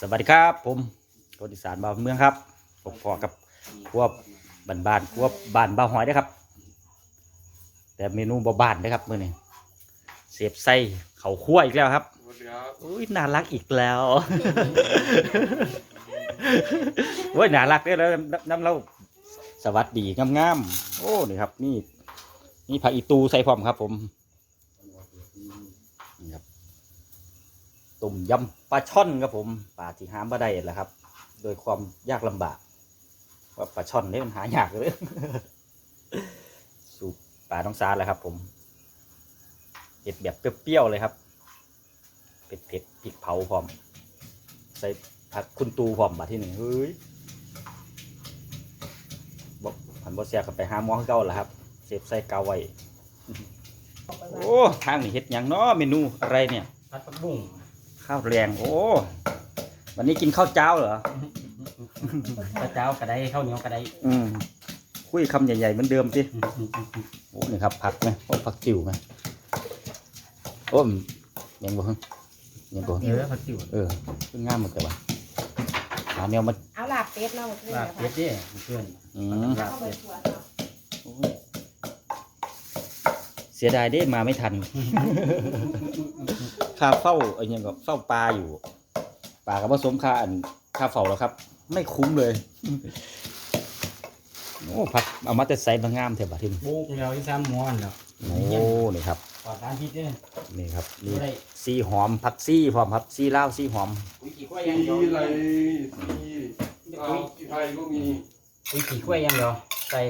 สวัสดีครับ ผมคนอีสานบ้านเมืองครับผมพอกับควบบ้านบ้านควบบ้านบ้าหอยนะครับ แต่เมนูบ่บ้านนะครับมื้อนี้เสียบไส้เขาคั่วอีกแล้วครับสวัสดีครับอุ้ยน่ารักอีกแล้วโอ้ยน่ารักเด้แล้วน้ำน้ำเราสวัสดีงามๆโอ้นี่ครับนี่นี่ผักอีตูใส่พร้อมครับ ผมนี่ครับ ต้มยำปลาช่อนครับผมปลาที่หามาได้แหละครับ โดยความยากลำบากว่าปลาช่อนนี่มันหายากเลยสูบปลาต้องซาแหล้วครับ ผมเผ็ดแบบเปรี้ยวๆเลยครับเผ็ดเผ็ดพริกเผาพร้อม ใส่ผักคุณตูพร้อมบาที่หนึ่งเฮ้ยบอกผันบอแซ่บกับไปหาหมอคือเก่าแล้วครับเสพใส่เกาไว้โอ้ทางนี้เฮ็ดยังเนาะเมนูอะไรเนี่ยผัดผักบุ้ง ข้าวแรงโอ้วันนี้กินข้าวเจ้าเหรอข้าวเจ้ากระไดข้าวเหนียวกระไดอืมคุยคำใหญ่ๆเหมือนเดิมสิโอ้นี่ครับผักไหมโอ้ผักจิ๋วไหมโอ้มยังบ่ฮะยังบ่เออผักติ๋วเออขึ้นงามหมดเลยว่ะหาแนวมาเอาลาบเป็ดเนาะเพื่อนลาบเป็ดเนี่ยเพื่อนอืมลาบเข้าไปเป็ดสวนเนาะโอ้ยเสียดายเด้มาไม่ทันค่าเฝ้าไอ้ยังก็เฝ้าปลาอยู่ปลากับผสมค่าอันค่าเฝ้าแล้วครับ ไม่คุ้มเลยโอ้พักเอามาแต่ใส่บางงามเถอะบัดทินบุกเราอีสานหม้อนเนาะโอ้นี่ครับปลอดสารพิษเนี่ยนี่ครับนี่ได้ซีหอมผักซี่พร้อมครับซีเลาวซีหอมปุ๋ยขี้ข้วยมียังเดียวอะไรที่เอาที่ไทยก็มีปุ๋ยขี้ข้วยยังเดียวใส่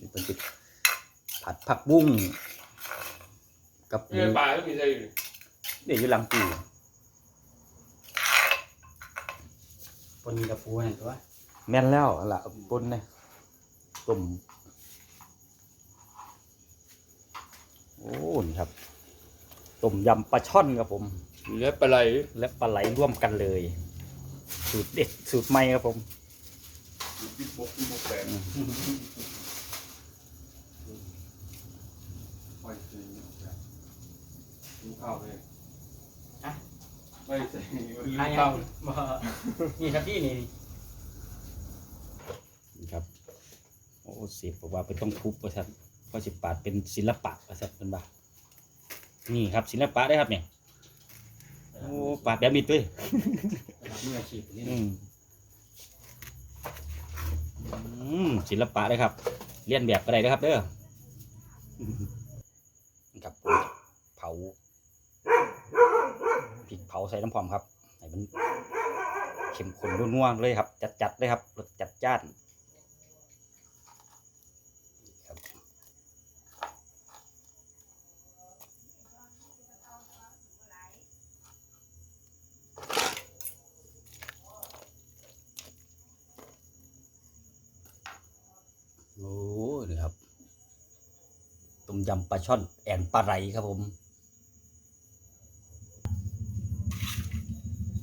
นี่เป็นติดผัดผักบุ้งกับเอมูอปลาก็มีอะไรอยู่ เดี๋ยวอยู่หลังปีปนกับปูนั่นตัวแม่นแล้วเอาล่ะปนเนี่ยต้มโอ้นี่ครับต้มยำปลาช่อนครับผมและปลาไหลและปลาไหลร่วมกันเลย สูตรเด็ดสูตรใหม่ครับผมปิดบกปิดบกแปดไปจริงกินข้าวเลย ไม่ใช่กินใครข้าวบ่นี่ครับพี่นี่นี่ครับ โอ้เสียบอกว่าเป็นต้องทุบประชันเพราะสิปาดเป็นศิลปะประชันเป็นบ่านี่ครับศิลปะได้ครับเนี่ยโอ้ปาดแบบมิดเลยมืออาชีพนี่อืมอืมศิลปะเลยครับ เลียนแบบก็ได้นะครับเด้อครับเผาพริกเผา ใส่น้ำพร้อมครับให้มันเข้มข้นนัวๆเลยครับ จัดๆเลยครับรสจัดจ้านครับโอ้นี่ครับต้มยำปลาช่อนแอนปลาไหลครับผม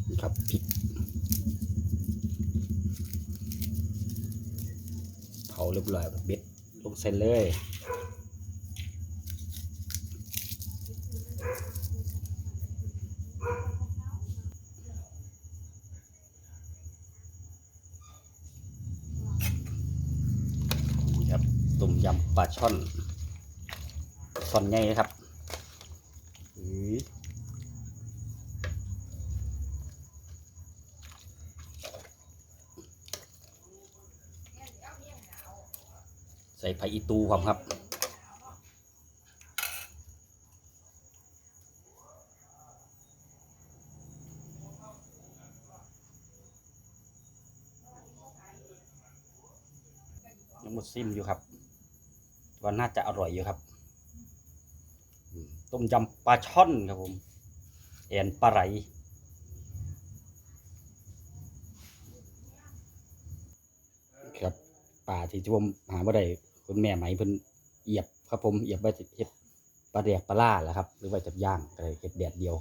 นี่ครับพริก เผาเรียบร้อยบิดลงเส้นเลยครับตุ่มยำปลาช่อนช่อนใหญ่นะครับอื้อใส่ ไผ่อีตูความครับยังหมดซิมอยู่ครับว่าน่าจะอร่อยอยู่ครับต้มยำปลาช่อนครับผมแอนปลาไหลครับปลาที่ผมหาบ่ได้ คุณแม่ไหมเพิ่นเหยียบครับผมเหยียบไว้จะเฮ็ดปลาแดกปลาล่าแหละครับ หรือว่าจะย่างก็เลยเฮ็ดแดดเดียว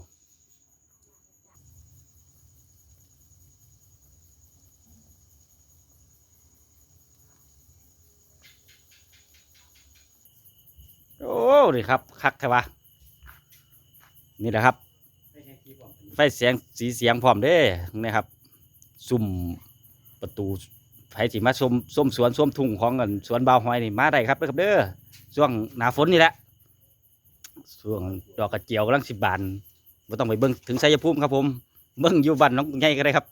โอ้นี่ครับ คักแท้วะนี่แหละครับ ไฟเสียงสีเสียงพร้อมเด้นะครับ ซุ่มประตู ไผสิมาชมส้มสวนส้มทุ่งของกันสวนบาวหอยนี่มาได้ครับเด้อครับเด้อช่วงหน้าฝนนี่แหละช่วงดอกกระเจียวกำลังสิบบานไม่ต้องไปเบิ้งถึงไสยภูมิครับ ผมเบิ้งอยู่บ้านน้องใหญ่ก็ได้ครับ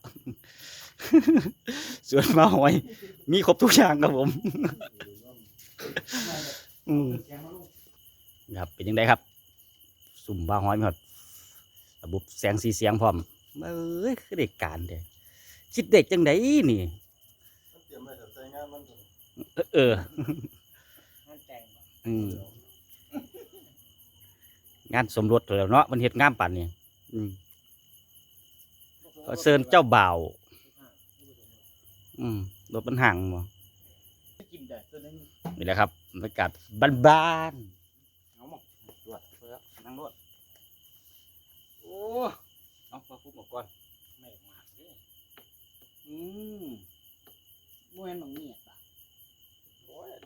สวนบาวหอย มีครบทุกอย่างครับผมอืมครับเป็นยังไงครับ สุ่มบาวหอยมีหอดระบบแสงสีเสียงพร้อมเอ้ยคือเด็กการเด้คิดเด็กจังไดนี่ ไว้แต่ใส่งานมันก็เออเอองานแต่งบ่อืมงานสมรสแล้วเนาะมันเฮ็ดงามป่านนี่อืมก็เชิญเจ้าบ่าวอืมรถมันห่างบ่กินได้ตัวนึงนี่แหละครับบรรยากาศบ้านเอาหมดตรวจเพื่อนั่งรถโอ้เอาพอคุบหมดก่อนไม่มากเด้อืม บ่แม่นบังเมียดป่ะๆโอ้ยอัน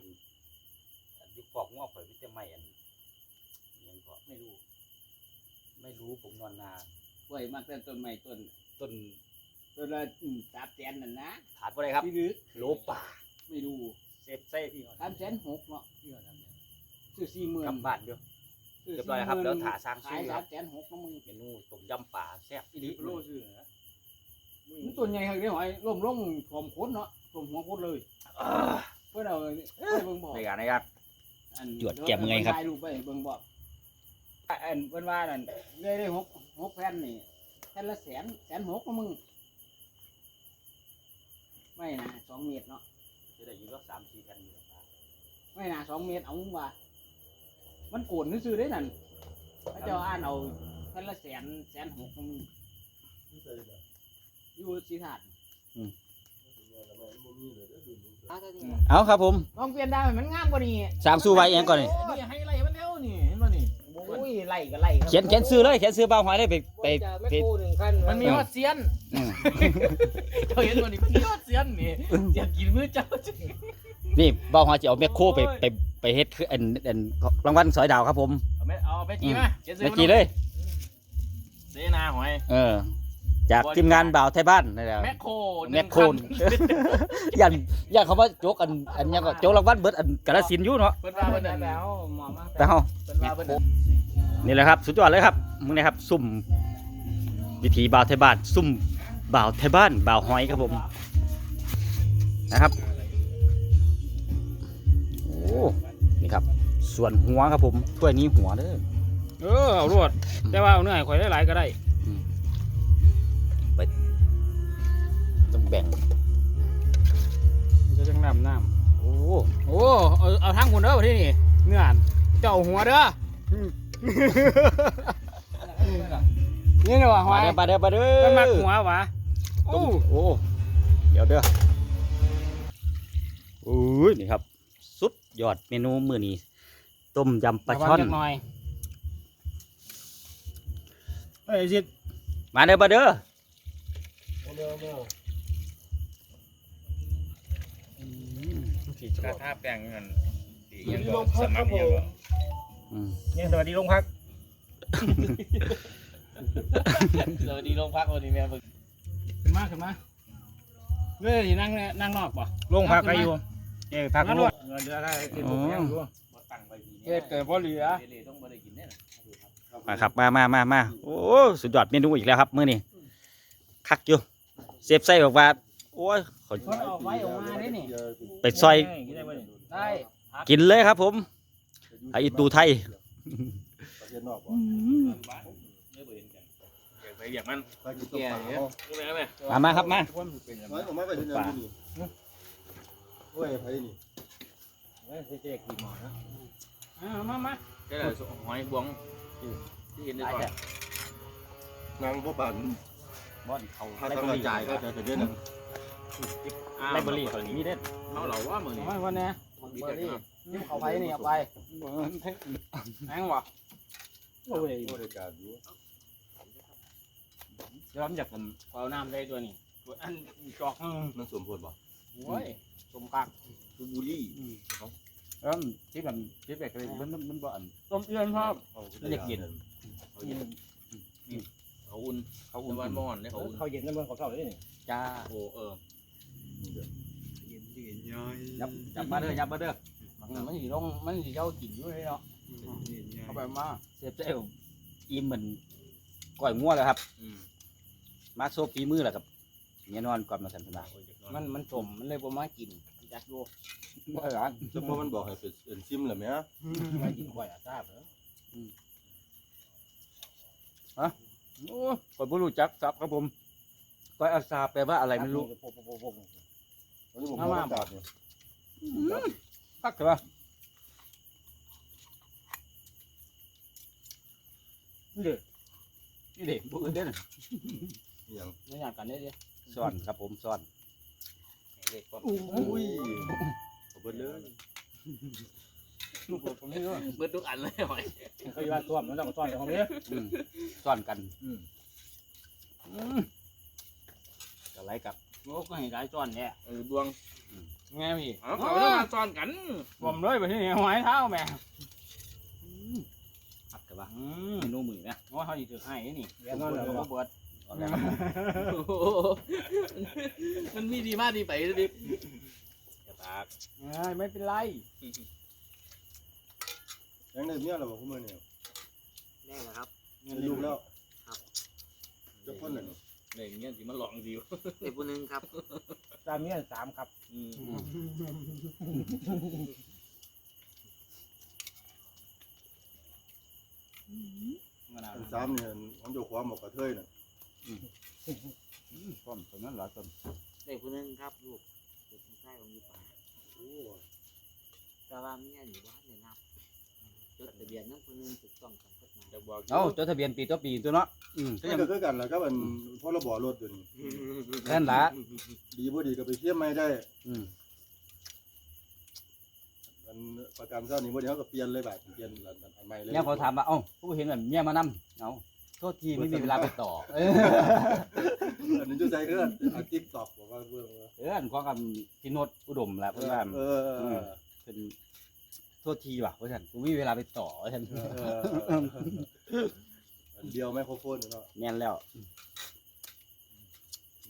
อันที่ปอกงอกข่อยมันจะไม่อันยังก็ไม่รู้ ไม่รู้ผมนอนนานกล้วยมากแต่ต้นไม้ต้นต้นต้นละอืมสามแสนนั่นนะขาดบ่ได้ครับพี่ลึกโลป่าไม่รู้เซฟไส้พี่ก่อนสามแสนหกเนาะพี่ว่าทำเนี่ยซื้อสี่หมื่นกลับบ้านอยู่เรียบร้อยแล้วครับแล้วถาสร้างสู้ขายคสารัมบแสนหกน้องมึงเมนูต้มยำป่าแซ่บอีหลีโลซื้อเหรอมันตัวใหญ่ครับเดี๋ยวหอยล่มล่มถมโคนเนาะ ถมหัวโคนเลยอ่าเพื่อนเอาเอ้ยเบิ่งบอกในการนะครับอันจวดแก้มเงยครับ ถ่ายรูปไปเบิ่งบอกอันเพิ่นว่านั่นได้ได้หกหกแผ่นนี่แผ่นละแสนแสนหกน้องมึงไม่นะสองเมตรเนาะจะได้อยู่รอบสามสี่แผ่นอยู่ครับไม่นะสองเมตรเอามึงว่ามันโกนซื้อๆได้นั่นพระเจ้าอ่านเอาแผ่นละแสนแสนหกน้องมึงที่ใส่แบบอยู่สีถาดแล้วมันบ่มี เลยเด้อดูดูเอาครับผมลองเปลี่ยนได้มันงามกว่านี้สร้างสู้ไว้เองก่อนนี่ นี่ให้ไล่มันเร็วนี่เห็นป่ะนี่โอ้ยไล่ก็ไล่ครับเขียนเขียนซื้อเลยเขียนซื้อบ้าวหอยเลยไปไปไปมันมีฮอดเซียนอืม เจ้าเห็นป่ะนี่มันมีฮอดเซียนนี่อยากกินมื้อเจ้าจริงนี่บ้าวหอยจะเอาแมคโครไปไปไปเฮ็ดคืออันอันรางวัลสอยดาวครับผมเอาไปเอาไปกี่มาเขียนซื้เมื่อกี้เลย เสนาหอย เออ จากทีมงานบ่าวไทยบ้านนี่แหละแมคโครแมคโครยันยันเขาว่าโจกอันอันยังก็โจกรางวัลเบิดอันกระสินธุ์อยู่เนาะเพิ่นว่าเพิ่นนั่นแล้วหมอมาแต่เฮาเพิ่นว่าเพิ่นนั่นนี่แหละครับ สุดยอดเลยครับมึงนะครับ ซุ่มวิถีบ่าวไทยบ้าน ซุ่มบ่าวไทยบ้านบ่าวหอยครับผมนะครับโอ้นี่ครับ ส่วนหัวครับผมถ้วยนี้หัวเด้อเออเอารวดแต่ว่าเอาเนื้อให้ข่อยได้หลายก็ได้ แบ่งจะจังน้ำน้โอ้ำโอ้เอาเอาทั้งคนเด้อประเทศนี่เนื้อเจ้าหัวเด้ออนี่เนาะหอมายเด้อมาเด้อมาเด้อมันมักหัววะต้โอ้มโอ้เดี๋ยวเด้อโอ้ยนี่ครับ สุดยอดเมนูมื้อนี้ต้มยำปลาช่อนระวังจักหน่อยเอ้ยสิมาเด้อมาเด้อ เอาเร็วเร็วสิถ้าถ้าแปลงเงินดีอยู่ยังที่ก็โรงพัสกคมัรัคบรผยังมก็อืมเนี่ยสวัสดีโรงพักสวัสดีโรงพักวันนี้แม่เบิ่งขึ้นมาขึ้นมาเว้ยสินั่งนั่งนอกป่ะโรงพักก็อยู่เอ้ยพักรวดเงินเดือนได้ติดผมยังอยู่บ่ตั้งไว้ดีเฮ็ดเกิดบ่เหลือเละๆต้องบ่ได้กินแน่น่ะมาครับมามามามาโอ้สุดยอดเมนูอีกแล้วครับมื้อนี้คักอยู่เซฟไส้บอกว่าโอ้ยขอเพิ่นเอาไว้ออกมาได้นี่ไปซอยได้กินเลยครับผมไออีตูไทยประเทศนอกบ่ไปอย่างมันไปกินต้มปลาเอารู้ไหมไหมมามาครับมาไว้ออกมาไปเฮ็ดหยังอยู่นี่โอ้ยไผนี่เอามามาก็เลยหอยบวงที่เห็นได้ก่อนนางบ่บานบอนเขาถ้าต้องกระจายก็จะจะเด้นั่น ไลบรารีมีเด้เขาเหล่าว่ามือนี่เอาไว้วันนี้ดีแต่ครับนี่เขาไปนี่เอาไปแม่งวะโอ้ยบริการอยู่เดี๋ยวผมอยากผมเอาน้ำได้ตัวนี้ตัวอันจอกมันสมผลบ่โอ้ยสมกักคือบุรีแล้วที่แบบที่แบบมันมันบ่อนต้มเอื้อนชอบมันอยากกินเเขาอุ่นเขาตะอุ่นวันบ่อนเนี่ยเขาอุ่นเขาเย็นกันเมืองของเขาเลยนี่จ้าโอ้เออ ยับยับมาเด้อยับมาเด้อมันสิลงมันสิเจ้ากินอยู่เลยเนาะเข้าไปมาเซฟเซลอิ่มเหมือนก้อยงัวแล้วครับอืมมาโซฟีมือแล้วกับเนี่ยนอนก่อนมาสันทนาโอ้ยอยากนอมันมันสมมันเลยบ่มากินจักดูบ่หลานเฉพาะมันบอกให้เป็นเอ็นซิมเหรอแม่ไม่กินข่อยอะทราบเหรอโอ้ก่อนบ่รู้จักซับครับผมก้อยอาซาแปลว่าอะไรไม่รู้ โปะโปะโปะโปะวันนี้ผมมาจัดเนี่ยพักเถอะวะนี่เด็นี่เด็บุกเด่นอย่างไม่อยากกันได้ดิซ่อนครับผมซ่อนเล็กกว่าอุ้ยเอาเบิดเลยลูกผมนี่ด้วยเบิดทุกอันเลยหอยเขาอยู่บ้านต้วมมันต้องซ่อนในห้องนี้อืมซ่อนกันอืม อืมก็ไรกับ โอ้ก็ให้ได้จอนแน่เออดวงแง่พี่เอาเขาต้องมาซ้อนกันผมเลยไปที่นี่หอยเท้าแม่พักเถอะวะอืมเมนูมือนะว่าเขาสิถือให้นี่เดี๋ยวนอนเลยบ่เบิดเอาแล้วโอ้โหมันมีดีมากดีไปดิกระตากเอ้ยไม่เป็นไรยังได้เมียเราบอกพวกมึงเนี่ยได้แล้วครับมีลูกแล้วครับจะพ้นเลย เนี่ยอย่างเงี้ยสิมาลองดีวะเด็กคนนึงครับตามเมียสามครับอืมอันสามเนี่ยของโยกความหมกกระเทยน่ะต้นต้นนั้นหลายต้นเด็กคนนึงครับลูกเด็กคนใต้ของอยู่ป่าโอ้แต่ว่าเมียอยู่บ้านเลยนับ จดทะเบียนนั่นคนนึงถูกต้องตามกฎหมายจะบอกเอาจดทะเบียนปีต่อปีตัวเนาะอืมก็ก็ยังจะคือกันแหละครับอันพรบรถอยู่นี่นั่นละดีบ่ดีก็ไปเทียบไม่ได้ อืมอันประกันเจ้านี่บ่เดี๋ยวก็เปลี่ยนเลยแบบเปลี่ยนอันอันใหม่เลยเนี่ยเขาถามว่าเอ้าผู้เห็นแบบเมียมานำเอาโทษทีไม่มีเวลาไปต่อเอออันนี้จุใจคืออันติ๊กตอกบอกว่าเบื้องว่าเอออันของกับพี่โนตอุดมแหละเพื่อนว่าเออเออเป็น โทษทีว่ะเพราะฉันกูมีเวลาไปต่อเพราะฉันเอออันเดียวไมโครโฟนเนาะแม่นแล้ว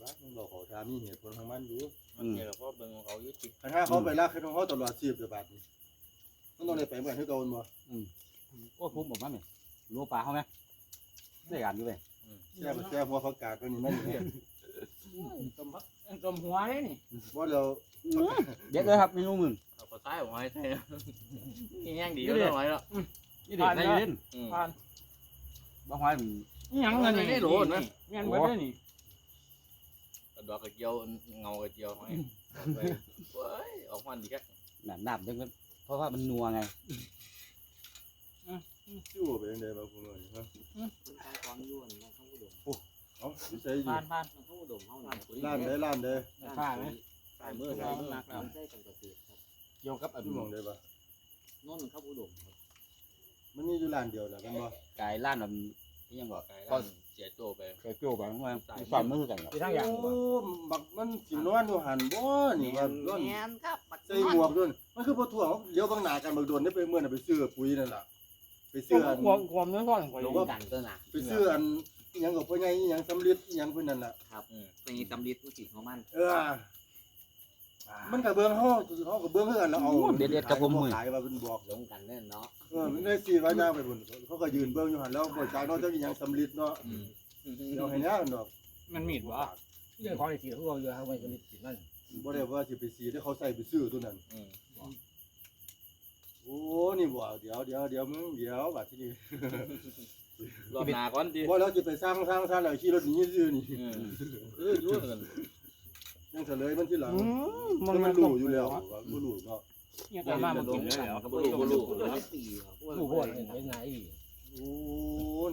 บ้านมันบอกขอทามีเหตุผลของมันอยู่อืมเนี่ยเราก็เบิ่งของเขาอยู่ติถ้าเขาไปลากขึ้นของเขาตลอดชีพเดี๋ยวบาดนี้มันต้องได้ไปเหมือนที่เก่าบ่โอ้พุ่มออกมาไหมรู้ปลาเขาไหมได้กันอยู่เว้ยแค่แค่หัวผักกาดก็นี่มันเนี่ย ต้มพักต้มหัวเลยนี่ว่าเราเด็ดเลยครับเมนูมึงเอาปลาใต้ของหอยไทยนะนี่ย่างดีแล้วหอยแล้วนี่เด็ดได้เล่นอืมผ่านบ้าหอยมันนี่หยังเงินนี่ได้โหลดนะเงินเบิดเลยนี่กระดอกกระเจียวเงากระเจียวหอยไปเว้ยออกมันดีแค่หนาหนาบจังเลยเพราะว่ามันนัวไงอยู่ไปยังไงบ้างคุณเอ๋ยฮะคนใต้ของอยู่นั่นเขาอุดม เอ้าใส่อยู่ผ่านผ่านมันเขาอุดมเขาเนี่ยร้านได้ร้านได้ผ่านไหมใต้มือใต้มือคนใต้กันเกษตรครับเกี่ยวกับอันที่มองได้ปะโน่นเขาอุดมครับมันมีอยู่ร้านเดียวแหละกันบ่กายล้านมันนี่ยังบอกไก่ก็ก็เสียโจไปเคยโจ้ไปว่าฝ่ามือกันครับมีทั้งอย่างโอ้บักมันสินอนอยู่หันบ่นี่ว่าร้อนแมนครับบักใส่หมวกด้วยมันคือบ่ถ่วงเดี๋ยวบางหน้ากันบักโดนได้ไปเมื่อน่ะไปซื้อปุ๋ยนั่นล่ะไปซื้ออันความความเนื้อก้อนข่อยลงกันตัวน่ะไปซื้ออัน อิหยังกับพ่อใหญ่อิหยังสำลิดอิหยังเพิ่นนั่นน่ะอืมเป็นตำลิดมันสิของมันเออ มันก็เบิ่งเฮาเฮาก็เบิ่งคือกันแล้วเอาเด็ดเด็ดกับผมมือ ขายว่าเพิ่นบอกลงกันเน่นเนาะเออมันได้สิว่าย่างไปพุ่นเขาก็ยืนเบิ่งอยู่หั่นแล้วบ่จ่ายเนาะจักอิหยังสำลิดเนาะอืมเดี๋ยวให้ย่างดอกมันมีดบ่เรื่องของไอ้ที่เขาเอาอยู่เขาไม่เป็นสินั่นบ่ได้ว่าสิไปสีที่เขาใส่ไปซื้อตัวนั้น อืมโอ้นี่บ่เดี๋ยวเดี๋ยวเดี๋ยวมึงเดี๋ยวบัดที่นี่ รอบหน้าก่อนดิบ่แล้วสิไปสร้างสร้างสร้างแล้วขี่รถหนีซื้อนี่อืมเออยุ่งกันยังเฉลยมันที่หลังอืมมันมันรู้อยู่แล้วว่าบ่รู้เนาะเนี่ยก็มาบ่กินเลยเหรอบ่รู้บ่รู้พูดได้ปีครับผู้โหดเป็นไงโอ้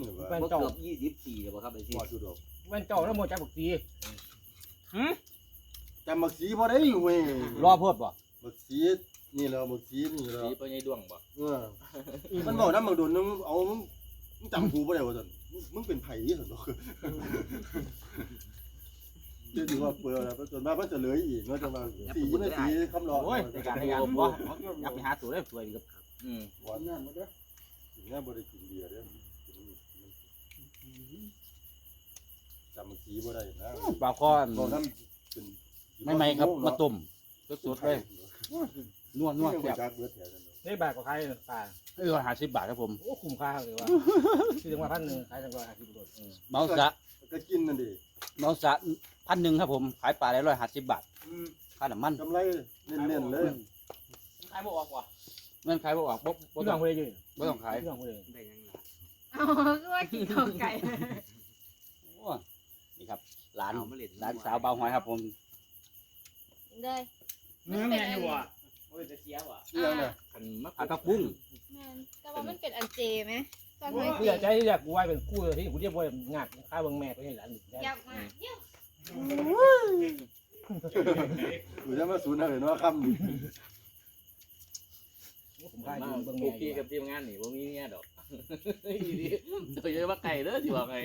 นี่ว่าเป็นบ่เจ้าเกือบยี่สิบปีแล้วบ่ครับไอ้ที่บ่สุดดอกเป็นเจ้าแล้วโมจักบุกตีจำบักสีบ่ได้เว้ยรอโพดบ่บักสีนี่แล้วบักสีนี่แล้วสีไปในดวงบ่เออมันบอกนำบักโดนนึงเอามึง มึงจำกูบ่ได้ว่าซั่นมึงเป็นไผซั่นดอกเดี๋ยวดูว่าเปิดแล้วจนมามันจะเหลืออีกเนาะจังว่าสีนาทีคำรอโอ้ยในการในการบ่อยากไปหาตัวได้สวยกับอืมหวานนั่นบ่เด้อถึงแม่บ่ได้กินเบียร์เด้อจำสีบ่ได้นะปลาคอบ่ทำเป็นไม่ไม่ครับมาต้มสดๆเลยนวดนวดยังแซ่บ่บจักเบิดแถวนั้นได้บาทกว่าใครปลา เออหาสิบบาทครับผมโอ้คุ้มค่าเลยว่ะคือถึงว่าพันหนึ่งขายถึงว่าอาทิตย์โดดเมาสะก็กินนั่นดิเมาสะพันหนึ่งครับผมขายปลาได้ร้อยห้าสิบบาทค่าน้ำมันกำไรเน้นๆเลย ขายบ่ออกว่ะเงินขายบ่ออกบ่บ่พี่น้ต้อองงคนเดียวอยู่บ่ต้องขายพี่น้องคนเดียวได้ยังล่ะอ๋อคือว่ากินข้าวไก่ โอ้นี่ครับหลานเอามาเล่นหลานสาวเบาหอยครับผมได้เนื้อแม่อยู่อะ โอ้ยจะเสียว่ะเชื่อน่ะคันมักอากระปุ้งแม่นแต่ว่ามันเป็นอันเจไหมตอนไว้กูอยากใจที่อยากกูไหวเป็นกู้เลยที่กูเรียกว่างานข้าเบิ่งแม่ก็เห็นหลานได้อยากมาเยี่ยมกูจะมาสูนอะไรเนาะคำนี้ผมค่ามาอยู่เบิ่งพวแม่กพี่กับทีมงานนี่บ่มีเมียดอกอีดีโดยเฉพาะไก่เด้อสิว่าไง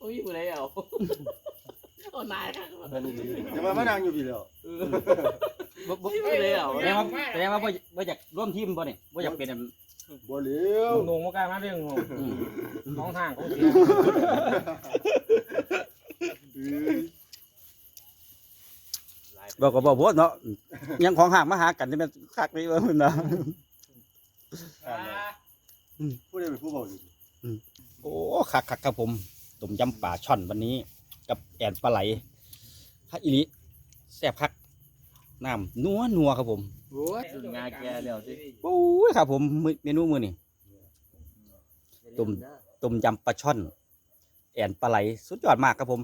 บ่มีผู้ใดเอาโอ้นายครับอันนี้ดีอย่ามามานั่งอยู่พี่แล้ว บ่บ่บ่มีผู้ใดเอาแสดงว่าแสดงว่าบ่บ่อยากร่วมทีมบ่นี่บ่อยากเป็นอันบ่เหลียวงงว่ากล้ามาเรื่องงงอืมของทางของเสียเอ้ยบอกก็บ่บ่เนาะยังของห่างมาหากันนี่มันคักนี่ว่าพุ่นนะผู้ใดเป็นผู้เบาอยู่โอ้คักคักครับผมต้มยำปลาช่อนวันนี้ กับแอนปลาไหลคักอีหลีแซ่บคัก น้ำนัวนัวครับผมโอ้ยสุดงาแกแล้วสิโอ้ยครับผมมื้อเมนูมื้อนี้ตุ่มต้มยำปลาช่อน แอนปลาไหลสุดยอดมากครับผม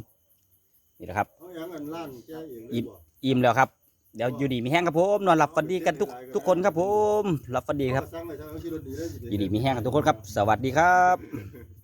นี่นะครับเขายังอันล่างแก้เองเลยอิ่มบ่อิ่มแล้วครับเดี๋ยวอยู่ดีมีแห้งครับผมนอนหลับฝันดีกันทุกทุกคนครับผมหลับฝันดีครับสั่งไว้สั่งเอาที่รถดีเลยสิอยู่ดีมีแห้งกันทุกคนครับ สวัสดีครับ